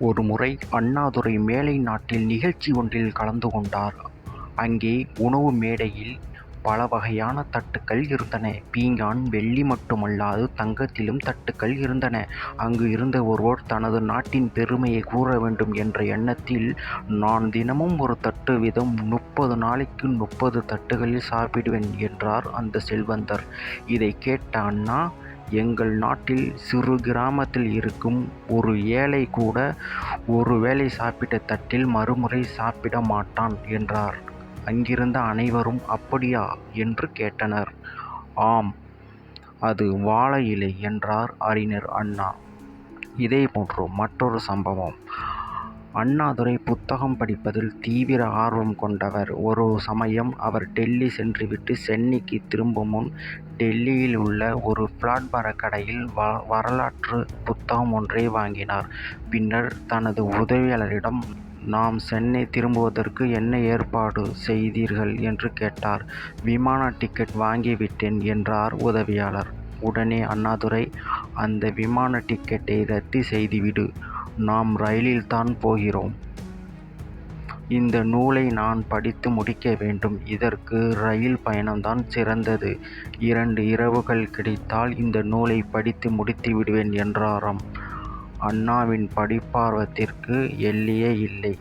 ஒருமுறை அண்ணாதுரை மேலை நாட்டில் நிகழ்ச்சி ஒன்றில் கலந்து கொண்டார். அங்கே உணவு மேடையில் பல வகையான தட்டுக்கள் இருந்தன. பீங்கான், வெள்ளி மட்டுமல்லாது தங்கத்திலும் தட்டுக்கள் இருந்தன. அங்கு இருந்த ஒருவர் தனது நாட்டின் பெருமையை கூற வேண்டும் என்ற எண்ணத்தில் நான் தினமும் ஒரு தட்டு வீதம் முப்பது நாளைக்கு முப்பது தட்டுகளில் சாப்பிடுவேன் என்றார் அந்த செல்வந்தர். இதைக் கேட்ட அண்ணா எங்கள் நாட்டில் சிறு கிராமத்தில் இருக்கும் ஒரு ஏழை கூட ஒரு வேளை சாப்பிட்ட தட்டில் மறுமுறை சாப்பிட மாட்டான் என்றார். அங்கிருந்த அனைவரும் அப்படியா? என்று கேட்டனர். ஆம் அது வாழை இலை என்றார் அறிஞர் அண்ணா. இதே போன்று மற்றொரு சம்பவம். அண்ணாதுரை புத்தகம் படிப்பதில் தீவிர ஆர்வம் கொண்டவர். ஒரு சமயம் அவர் டில்லி சென்றுவிட்டு சென்னைக்கு திரும்பும் முன் டில்லியில் உள்ள ஒரு பிளாட்பர கடையில் வரலாற்று புத்தகம் ஒன்றை வாங்கினார். பின்னர் தனது உதவியாளரிடம் நாம் சென்னை திரும்புவதற்கு என்ன ஏற்பாடு செய்தீர்கள்? என்று கேட்டார். விமான டிக்கெட் வாங்கிவிட்டேன் என்றார் உதவியாளர். உடனே அண்ணாதுரை அந்த விமான டிக்கெட்டை ரத்து செய்துவிடு. நாம் ரயிலில்தான் போகிறோம். இந்த நூலை நான் படித்து முடிக்க வேண்டும். இதற்கு ரயில் பயணம்தான் சிறந்தது. இரண்டு இரவுகள் கிடைத்தால் இந்த நூலைப் படித்து முடித்துவிடுவேன் என்றாராம். அண்ணாவின் படிப்பார்வத்திற்கு எல்லையே இல்லை.